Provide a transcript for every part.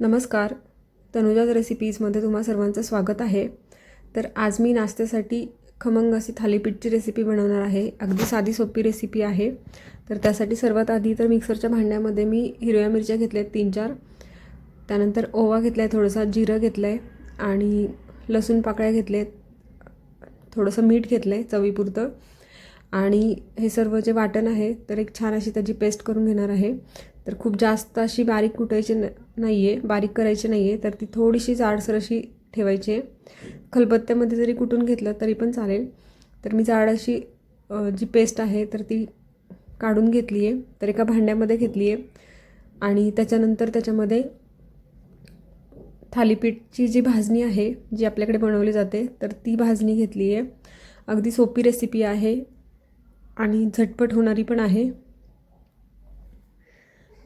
नमस्कार. तनुजाज रेसिपीजमध्ये तुम्हा सर्वांचं स्वागत आहे. तर आज मी नाश्त्यासाठी खमंग अशी थालीपीठची रेसिपी बनवणार आहे. अगदी साधी सोपी रेसिपी आहे. तर त्यासाठी सर्वात आधी तर मिक्सरच्या भांड्यामध्ये मी हिरव्या मिरच्या घेतल्या आहेत तीन चार त्यानंतर ओवा घेतला आहे थोडंसं जिरं घेतलं आहे आणि लसूण पाकळ्या घेतले आहेत थोडंसं मीठ घेतलं आहे चवीपुरतं. आणि हे सर्व जे वाटण आहे तर एक छान अशी त्याची पेस्ट करून घेणार आहे. तर खूप जास्त अशी बारीक कुटायची न नाही आहे बारीक करायची नाही आहे तर ती थोडीशी जाडसर अशी ठेवायची आहे. खलबत्त्यामध्ये जरी कुटून घेतलं तरी पण चालेल. तर मी जाड अशी जी पेस्ट आहे तर ती काढून घेतली आहे. तर एका भांड्यामध्ये घेतली आहे. आणि त्याच्यानंतर त्याच्यामध्ये थालीपीठची जी भाजणी आहे जी आपल्याकडे बनवली जाते तर ती भाजणी घेतली आहे. अगदी सोपी रेसिपी आहे. आणि झटपट होणारी पण आहे.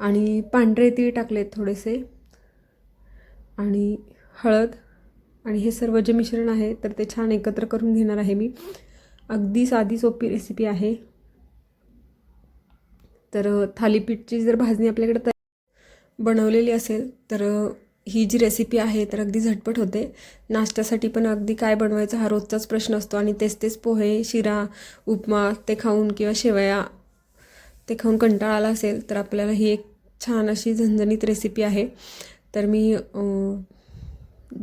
आणि पांढरे तीळ टाकलेत थोडेसे. आणि हळद. आणि हे सर्व जे मिश्रण आहे तर ते छान एकत्र करून घेणार आहे मी. अगदी साधी सोपी रेसिपी आहे. तर थालीपीठची जर भाजणी आपल्याकडे तयार बनवलेली असेल तर ही जी रेसिपी आहे तर अगदी झटपट होते. नाश्त्यासाठी पण अगदी काय बनवायचं हा रोजचाच प्रश्न असतो. आणि तेच तेच पोहे शिरा उपमा ते खाऊन किंवा शेवया ते खाऊन कंटाळा आला असेल तर आपल्याला ही एक छान अशी झणझणीत रेसिपी आहे. तर मी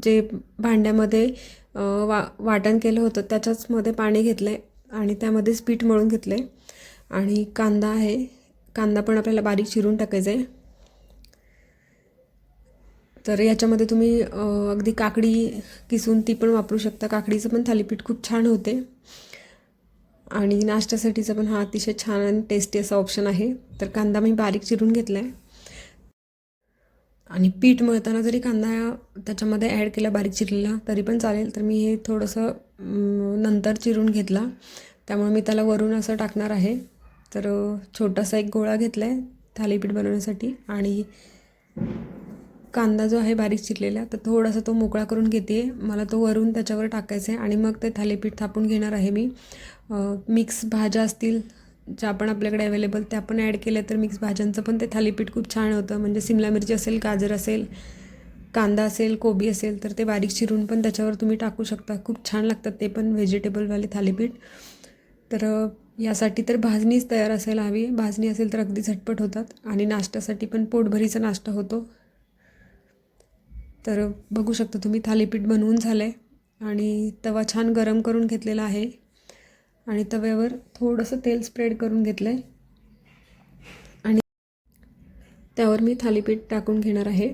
जे भांड्यामध्ये वा वाटण केलं होतं त्याच्याचमध्ये पाणी घेतलं आहे आणि त्यामध्येच पीठ मळून घेतलं आहे आणि कांदा आहे कांदा पण आपल्याला बारीक चिरून टाकायचा आहे. तर याच्यामध्ये तुम्ही अगदी काकडी किसून ती पण वापरू शकता. काकडीचं पण थालीपीठ खूप छान होते. आणि नाश्त्यासाठीचा पण हा अतिशय छान आणि टेस्टी असा ऑप्शन आहे. तर कांदा मी बारीक चिरून घेतला आहे आणि पीठ मळताना जरी कांदा त्याच्यामध्ये ॲड केला बारीक चिरलेला तरी पण चालेल. तर मी हे थोडंसं नंतर चिरून घेतला. त्यामुळे मी त्याला वरून असं टाकणार आहे. तर छोटासा एक गोळा घेतला आहे थालीपीठ बनवण्यासाठी. आणि कांदा जो आहे बारीक चिरलेला तर थोडासा तो मोकळा करून घेते. मला तो वरून त्याच्यावर टाकायचा आहे आणि मग ते थालीपीठ थापून घेणार आहे मी. मिक्स भाज्या असतील ज्या पण आपल्याकडे अवेलेबल त्या पण ॲड केल्या तर मिक्स भाज्यांचं पण ते थालीपीठ खूप छान होतं. म्हणजे सिमला मिरची असेल गाजर असेल कांदा असेल कोबी असेल तर ते बारीक चिरून पण त्याच्यावर तुम्ही टाकू शकता. खूप छान लागतात ते पण व्हेजिटेबलवाले थालीपीठ. तर यासाठी तर भाजणीच तयार असायला हवी. भाजणी असेल तर अगदी झटपट होतात. आणि नाश्त्यासाठी पण पोटभरीचा नाश्ता होतो. तर बघू शकता तुम्ही थालीपीठ बनवून झालं आहे आणि तवा छान गरम करून घेतलेला आहे. आणि तव्यावर थोडंसं तेल स्प्रेड करून घेतलं आहे आणि त्यावर मी थालीपीठ टाकून घेणार आहे.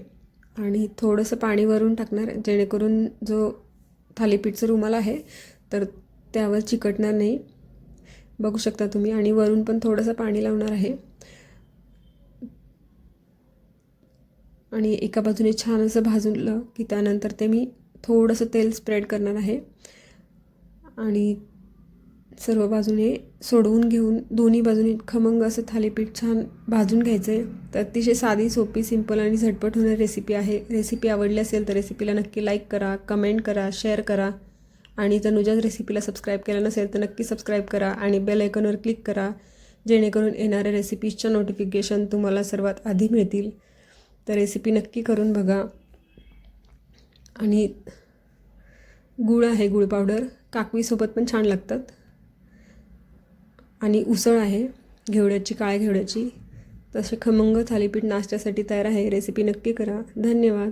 आणि थोडंसं पाणी वरून टाकणार जेणेकरून जो थालीपीठचं रुमाल आहे तर त्यावर चिकटणार नाही. बघू शकता तुम्ही आणि वरून पण थोडंसं पाणी लावणार आहे. आणि एका बाजूने छान असं भाजलं की त्यानंतर ते मी थोडंसं तेल स्प्रेड करणार आहे. आणि सर्व बाजूने सोडवून घेऊन दोन्ही बाजूने खमंग असं थालीपीठ छान भाजून घ्यायचं आहे तर अतिशय साधी सोपी सिंपल आणि झटपट होणारी रेसिपी आहे. रेसिपी आवडली असेल तर रेसिपीला नक्की लाईक करा कमेंट करा शेअर करा. आणि तनुजाच रेसिपीला सबस्क्राईब केलं नसेल तर नक्की सबस्क्राईब करा आणि बेल आयकॉनवर क्लिक करा जेणेकरून येणाऱ्या रेसिपीजच्या नोटिफिकेशन तुम्हाला सर्वात आधी मिळतील. तर रेसिपी नक्की करून बघा. आणि गूळ आहे गूळ पावडर काकवीसोबत पण छान लागतात. आणि उसळ आहे घेवड्याची काळ्या घेवड्याची. तसे खमंग थालीपीठ नाश्त्यासाठी तयार आहे. रेसिपी नक्की करा. धन्यवाद.